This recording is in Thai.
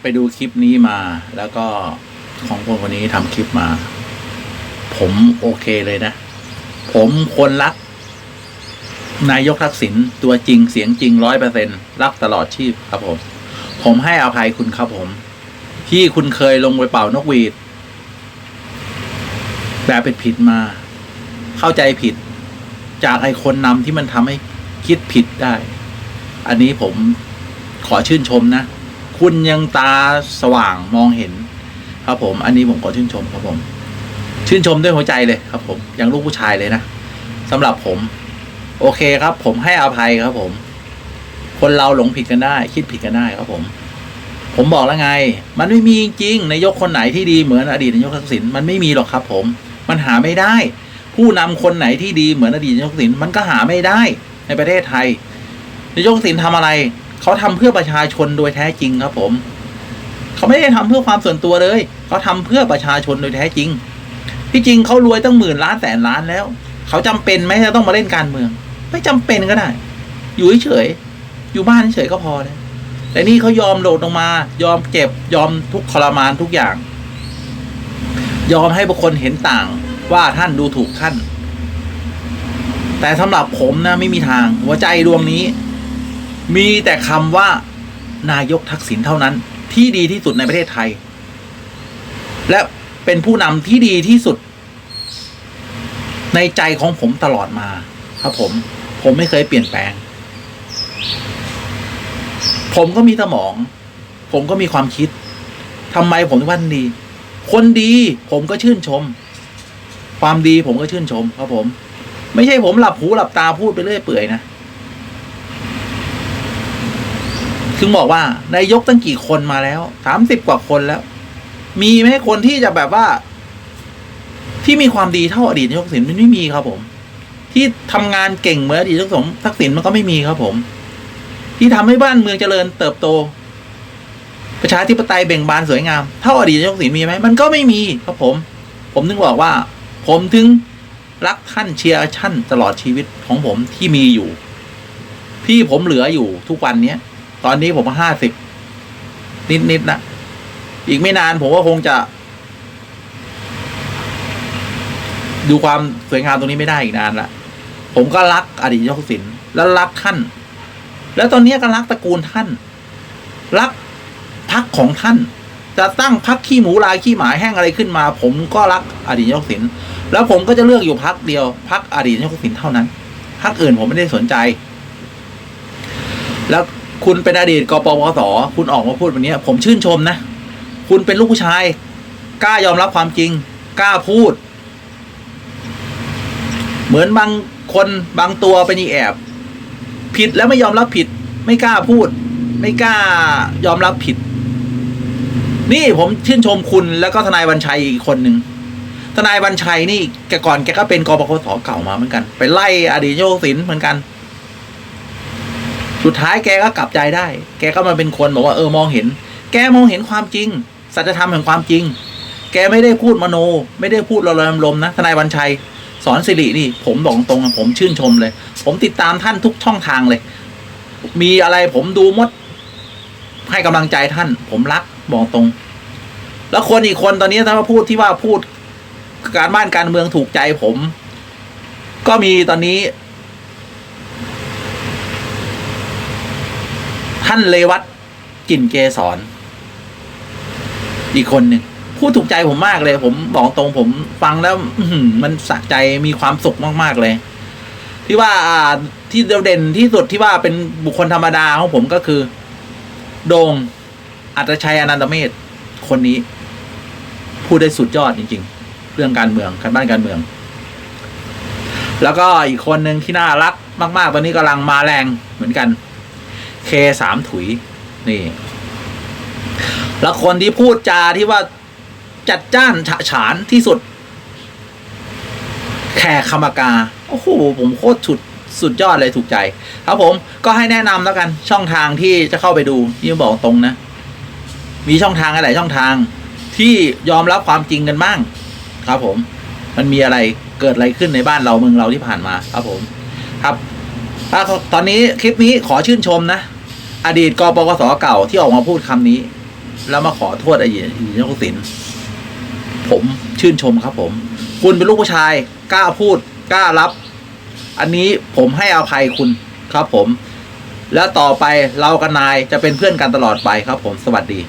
ไปดูคลิปนี้มา แล้วก็ของคนคนนี้ทำคลิปมา ผมโอเคเลยนะ ผมคนรัก นายกทักษิณตัวจริงเสียงจริงร้อยเปอร์เซ็นรักตลอดชีพครับผม ผมให้อภัยคุณครับผม ที่คุณเคยลงไปเป่านกหวีดแบบผิดผิดมา เข้าใจผิด จากไอ้คนนำที่มันทำให้คิดผิดได้ อันนี้ผมขอชื่นชมนะ คุณยังตาสว่างมองเห็น ครับผม อันนี้ผมขอชื่นชมครับผม ชื่นชมด้วยหัวใจเลยครับ ผมอย่างลูกผู้ชายเลยนะสำหรับผม โอเคครับ ผมให้อภัยครับ ผม คนเราหลงผิดกันได้ คิดผิดกันได้ครับผม ผมบอกแล้วไง มันไม่มีจริงนายกคนไหนที่ดีเหมือนอดีตนายกทักษิณมันไม่มีหรอกครับ ผม มันหาไม่ได้ ผู้นำคนไหนที่ดีเหมือนอดีตนายกทักษิณมันก็หาไม่ได้ในประเทศไทยนายกทักษิณทำอะไร เขาทำเพื่อประชาชนโดยแท้จริงครับผม เขาไม่ได้ทำเพื่อความส่วนตัวเลย เขาทำเพื่อประชาชนโดยแท้จริง ที่จริงเขารวยตั้งหมื่นล้านแสนล้านแล้ว เขาจำเป็นไหมจะต้องมาเล่นการเมือง ไม่จำเป็นก็ได้ อยู่เฉยๆอยู่บ้านเฉยๆก็พอเลยแต่นี่เขายอมโดดลงมา ยอมเจ็บ ยอมทุกทรมานทุกอย่าง ยอมให้บุคคลเห็นต่างว่าท่านดูถูกท่าน แต่สำหรับผมนะไม่มีทางหัวใจดวงนี้ มีแต่คำว่านายกทักษิณเท่านั้น ที่ดีที่สุดในประเทศไทย และเป็นผู้นำที่ดีที่สุด ในใจของผมตลอดมา ครับผม ผมไม่เคยเปลี่ยนแปลง ผมก็มีสมอง ผมก็มีความคิดทำไมผมถึงว่าท่านดี คนดีผมก็ชื่นชม ความดีผมก็ชื่นชม ครับผม ไม่ใช่ผมหลับหูหลับตาพูดไปเรื่อยเปื่อยนะ ถึงบอกว่านายกตั้งกี่คนมาแล้วสามสิบกว่าคนแล้ว มีไหมคนที่จะแบบว่า ที่มีความดีเท่าอดีตนายกทักษิณมันไม่มีครับผม ที่ทำงานเก่งเหมือนอดีตนายกทักษิณมันก็ไม่มีครับผม ที่ทำให้บ้านเมืองเจริญเติบโต ประชาธิปไตยเบ่งบานสวยงาม เท่าอดีตนายกทักษิณมีไหมมันก็ไม่มีครับผม ผมถึงบอกว่า ผมถึงรักท่านเชียร์ท่านตลอดชีวิตของผมที่มีอยู่ ที่ผมเหลืออยู่ทุกวันเนี้ย ตอนนี้ผมห้าสิบนิดๆนะอีกไม่นานผมก็คงจะ ดูความสวยงามตรงนี้ไม่ได้อีกนานละผมก็รักอดีตยกทักษิณแล้วรักท่าน แล้วตอนนี้ก็รักตระกูลท่าน รักพักของท่าน จะตั้งพักขี้หมูลายขี้หมาแห้งอะไรขึ้นมา ผมก็รักอดีตยกทักษิณแล้วผมก็จะเลือกอยู่พักเดียวพักอดีตยกทักษิณเท่านั้นพักอื่นผมไม่ได้สนใจ แล้ว คุณเป็นอดีตกปปสคุณออกมาพูดแบบนี้ผมชื่นชมนะ คุณเป็นลูกผู้ชาย กล้ายอมรับความจริง กล้าพูด เหมือนบางคนบางตัวเป็นอีแอบ ผิดแล้วไม่ยอมรับผิด ไม่กล้าพูด ไม่กล้ายอมรับผิด นี่ผมชื่นชมคุณแล้วก็ทนายบัญชัยอีกคนหนึ่งทนายบัญชัยนี่แกก่อนแกก็เป็นกปปสเก่ามาเหมือนกัน ไปไล่อดีตโยศินเหมือนกัน สุดท้ายแกก็กลับใจได้ แกก็มาเป็นคนบอกว่าเออมองเห็น แกมองเห็นความจริง สัจธรรมแห่งความจริง แกไม่ได้พูดมโน ไม่ได้พูดลอยลมนะทนายบัญชัย สอนสิรินี่ ผมบอกตรงๆผมชื่นชมเลย ผมติดตามท่านทุกช่องทางเลย มีอะไรผมดูมด ให้กำลังใจท่าน ผมรักบอกตรง แล้วคนอีกคนตอนนี้ถ้าพูดที่ว่าพูดการบ้านการเมืองถูกใจผม ก็มีตอนนี้ ท่านเลวัตกลิ่นเกสรอีกคนหนึ่งพูดถูกใจผมมากเลย ผมบอกตรงผมฟังแล้วมันสะใจมีความสุขมากๆเลย ที่ว่าอ่าที่เด่นที่สุดที่ว่าเป็นบุคคลธรรมดาของผมก็คือ โดงอัตชัยอนันตเมธคนนี้ พูดได้สุดยอดจริง ๆ เรื่องการเมืองการบ้านการเมือง แล้วก็อีกคนหนึ่งที่น่ารักมาก ๆ ตอนนี้กำลังมาแรงเหมือนกัน เคสามถุย นี่ แล้วคนที่พูดจาที่ว่าจัดจ้านฉะฉานที่สุด แขกคำากา โอ้โห ผมโคตรสุดสุดยอดเลยถูกใจ ครับผมก็ให้แนะนำแล้วกันช่องทางที่จะเข้าไปดูนี่บอกตรงนะ มีช่องทางอะไรช่องทางที่ยอมรับความจริงกันบ้าง ครับผม มันมีอะไรเกิดอะไรขึ้นในบ้านเราเมืองเราที่ผ่านมา ครับผม ครับตอนนี้คลิปนี้ขอชื่นชมนะ อดีตกปปสเก่าที่ออกมาพูดคำนี้ แล้วมาขอโทษไอ้หญิงนกสินผมชื่นชมครับ ผม คุณเป็นลูกผู้ชาย กล้าพูด กล้ารับ อันนี้ผมให้อภัยคุณครับผม แล้วต่อไปเรากับนายจะเป็นเพื่อนกันตลอดไปครับ ผมสวัสดี